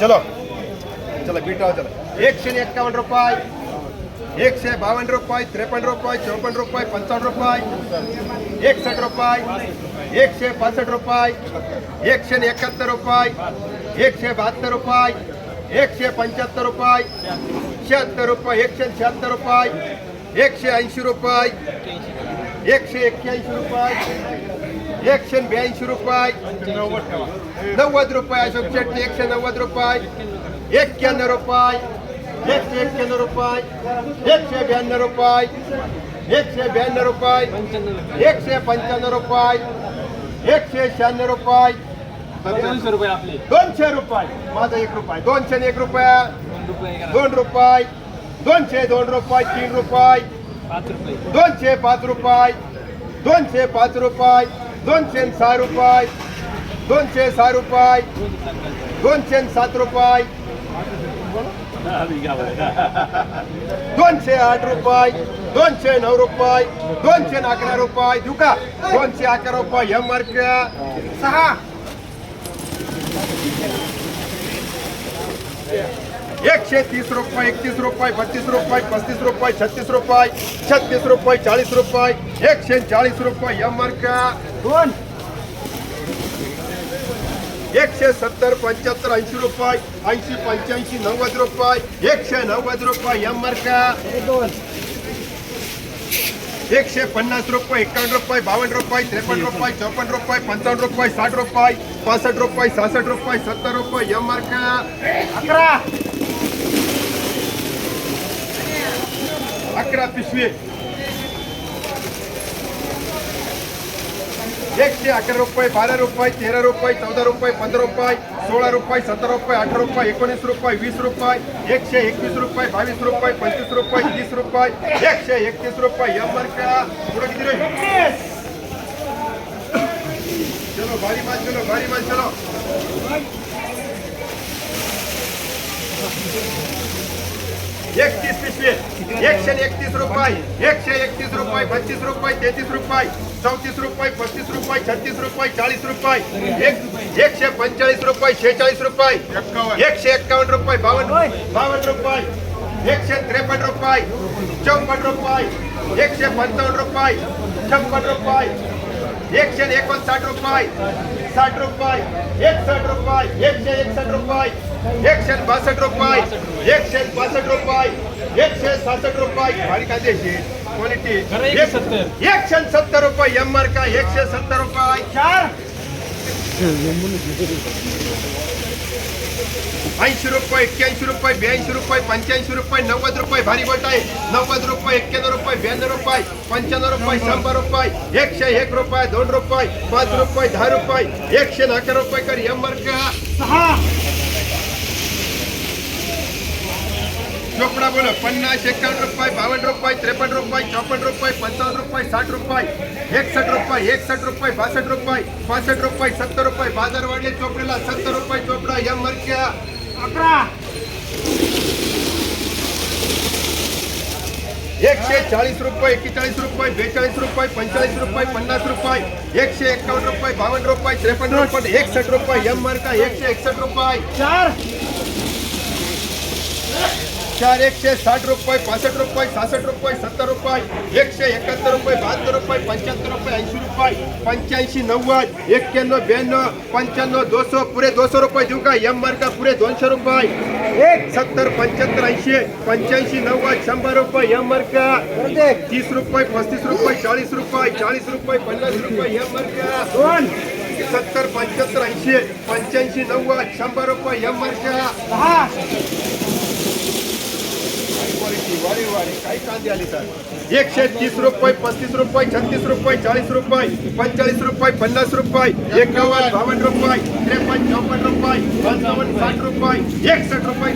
चलो। चला बीटा चला। एकशे एक्कावन्न रुपये एकशे बावन्न रुपये त्रेपन्न रुपये चौपन्न रुपये पंचावन्न रुपये एकसष्ट रुपये एकशे पासष्ट रुपये एकशे एकाहत्तर रुपये एकशे बहात्तर रुपये एकशे पंच्याहत्तर रुपये शहात्तर रुपये एकशे शहात्तर रुपये एकशे ऐंशी रुपये एकशे एक्क्याऐंशी रुपये एकशे ब्याऐंशी रुपये नव्वद रुपये अशोक चटणी एकशे नव्वद रुपये. एक्क्याण्णव रुपये. एकशे एक्क्याण्णव रुपये. एकशे ब्याण्णव रुपये. एकशे ब्याण्णव रुपये. एकशे पंच्याण्णव रुपये. एकशे शहाण्णव रुपये. दोनशे रुपये आपले. दोनशे रुपये. माझा एक रुपये. दोनशे एक रुपया. दोन रुपये दोनशे दोन रुपये तीन रुपये. दोनशे पाच रुपये. दोनशे पाच रुपये. दोनशे सहा रुपये दोनशे सहा रुपये दोनशे सात रुपये. दोनशे आठ रुपये दोनशे नऊ रुपये दोनशे अकरा रुपये. देऊ का? दोनशे अकरा रुपये एम मार्क. सहा. एकशे तीस रुपये एकतीस रुपये बत्तीस रुपये पस्तीस रुपये छत्तीस रुपये छत्तीस रुपये चाळीस रुपये एकशे चाळीस रुपये एम मार्क। दोन एकशे सत्तर पंच्याहत्तर ऐंशी रुपये ऐंशी पंच्याऐंशी नव्वद रुपये एकशे नव्वद रुपये एम मार्क। एकशे पन्नास रुपये एकावन्न रुपये बावन्न रुपये त्रेपन्न रुपये चौपन्न रुपये पंचावन्न रुपये साठ रुपये पासष्ट रुपये सहासष्ट रुपये सत्तर रुपये एम मार्क। अकरा। अकरा पिशवी. एकशे अकरा रुपये, बारा रुपये, तेरा रुपये, चौदा रुपये, पंधरा रुपये, सोळा रुपये, सतरा रुपये, अठरा रुपये, एकोणीस रुपये, वीस रुपये, एकशे एकवीस रुपये, बावीस रुपये, पंचवीस रुपये, तीस रुपये, एकशे एकतीस रुपये. एम चलो, भारी माल, चलो, भारी माल, चलो. एकतीस पिशवी एकशे एकतीस रुपये एकशे एकतीस रुपये बत्तीस रुपये तेहतीस रुपये चौतीस रुपये पस्तीस रुपये छत्तीस रुपये चाळीस रुपये एक एकशे पंचेचाळीस रुपये शेहेचाळीस रुपये एकशे एक्कावन्न रुपये बावन्न बावन्न रुपये एकशे त्रेपन्न रुपये चौपन्न रुपये एकशे पंचावन्न रुपये छप्पन्न रुपये एकशे एकोणसाठ रुपये। साठ रुपये। रुपए रुपये। एकशे एकसष्ट रुपये। एकशे बासष्ट रुपये। एकशे बासष्ट रुपये। एकशे सहासष्ट रुपये। भारी कांद्याची क्वालिटी एकशे सत्तर. रुपये एम मार्का एकशे सत्तर रुपये चार। ऐंशी रुपये, एक्क्याऐंशी रुपये, ब्याऐंशी रुपये, पंच्याऐंशी रुपये, नव्वद रुपये भारी बोट आहे. नव्वद रुपये, एक्क्याण्णव रुपये, ब्याण्णव रुपये, पंच्याण्णव रुपये, शंभर रुपये, एकशे एक रुपये, दोन रुपये, पाच रुपये, दहा रुपये, एकशे अकरा रुपये कर एम मार्क सहा. चोपडा बोलो, पन्नास एकावन्न रुपये, बावन्न रुपये, त्रेपन्न रुपये, चौपन्न रुपये, पंचावन्न रुपये, साठ रुपये, एकसठ रुपये एकसठ रुपये, बासष्ट रुपये पासष्ट रुपये, सत्तर रुपये बाज़ार वाढले चोपड्याला सत्तर रुपये, चोपडा एम मार्क अकरा एकशे चाळीस रुपये एक्केचाळीस रुपये बेचाळीस रुपये पंचेचाळीस रुपये पन्नास रुपये एकशे एकावन्न रुपये बावन्न रुपये त्रेपन्न रुपये एकसष्ट रुपये एम मार्का एकशे एकसष्ट रुपये चार चार एकशे साठ रुपये पासष्ट रुपये सहासष्ट रुपये सत्तर रुपये एकशे एकाहत्तर रुपये बहात्तर रुपये पंच्याहत्तर रुपये ऐंशी रुपये पंच्याऐंशी नव्वद एक्क्याण्णव ब्याण्णव पंच्याण्णव दोनशे पुरे दोनशे रुपये देऊ का? एम मार्का पुरे दोनशे रुपये. एक सत्तर पंच्याहत्तर ऐंशी पंच्याऐंशी नव्वद शंभर रुपये एम मार्का तीस रुपये पस्तीस रुपये चाळीस रुपये चाळीस रुपये पन्नास रुपये एम मार्का दोन. सत्तर पंच्याहत्तर ऐंशी पंच्याऐंशी नव्वद शंभर रुपये एम मार्का दहा. वारी काही तीस रुपये, पस्तीस रुपये, छत्तीस रुपये चालीस रुपये पंचालीस रुपये, पन्नास रुपये, एकावन्न बावन रुपये, त्रेपन्न, चौपन्न रुपये, पंचावन्न, साठ रुपये, एकसठ रुपये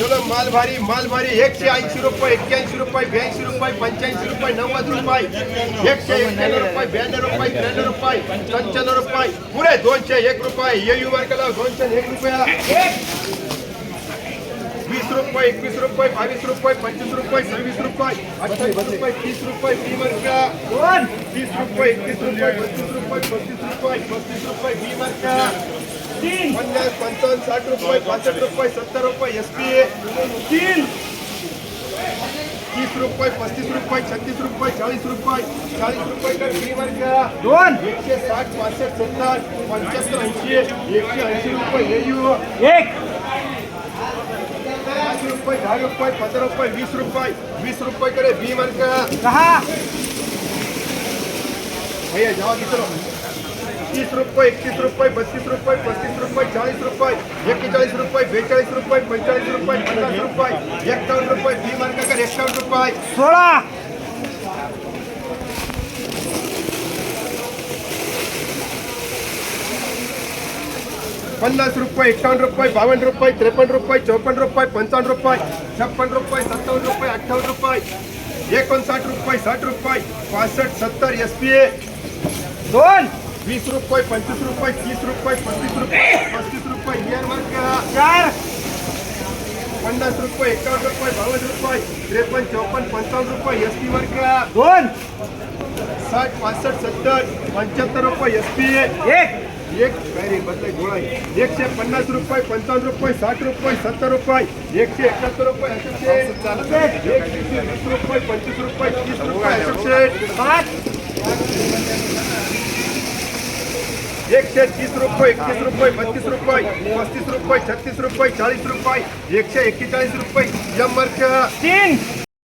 चला माल भारी माल भारी एकशे ऐंशी रुपये एक्क्याऐंशी रुपये ब्याऐंशी रुपये पंच्याऐंशी रुपये नव्वद रुपये एकशे एक्क्याण्णव रुपये ब्याण्णव रुपये त्र्याण्णव रुपये पंच्याण्णव रुपये पुरे दोनशे एक रुपये येऊ मार्काला दोनशे एक रुपया वीस रुपये एकवीस रुपये बावीस रुपये पंचवीस रुपये सव्वीस रुपये अठ्ठावीस रुपये तीस रुपये बी मार्का तीस रुपये एकतीस रुपये बत्तीस रुपये पस्तीस रुपये पस्तीस रुपये मार्का तीन. पन्नास पंचावन्न साठ रुपये पासष्ट रुपये सत्तर रुपये एस पी ए तीन. तीस रुपये पस्तीस रुपये छत्तीस रुपये चाळीस रुपये चाळीस रुपये तर बी मार्का दोन. एकशे साठ पासष्ट सत्तर पंच्याहत्तर ऐंशी एकशे ऐंशी रुपये एयू एक. पाच रुपये दहा रुपये पंधरा रुपये वीस रुपये वीस रुपये करे बी मार्का कहा? भैया जाओ किती तीस रुपये एकतीस रुपये बत्तीस रुपये पस्तीस रुपये चाळीस रुपये एक्केचाळीस रुपये बेचाळीस रुपये पंचेचाळीस रुपये पन्नास रुपये एक्कावन्न रुपये बी मार्का कर एक्कावन्न रुपये। सोळा एकावन्न रुपये बावन्न रुपये त्रेपन्न रुपये चौपन्न रुपये पंचावन्न रुपये छप्पन्न रुपये सत्तावन्न रुपये अठ्ठावन्न रुपये एकोणसाठ रुपये साठ रुपये पासष्ट सत्तर एस पी ए दोन. वीस रुपये पंचवीस रुपये तीस रुपये पस्तीस रुपये पस्तीस रुपये इयर चार. पन्नास रुपये एकावन्न रुपये बावन्न रुपये त्रेपन्न चौपन्न पंचावन्न रुपये एस पी मार्का दोन. साठ पासष्ट सत्तर पंच्याहत्तर रुपये एस पी ए एक. एक काय पन्नास रुपये रुपये, साठ रुपये, सत्तर रुपये एकशे एकाहत्तर रुपये अशोक शेठ. एकशे वीस रुपये पंचवीस रुपये, तीस रुपये अशोक शेठ. पाच तीस रुपये एकतीस रुपये, बत्तीस रुपये पस्तीस रुपये, छत्तीस रुपये चाळीस रुपये एकशे एक्केचाळीस रुपये मार्क तीन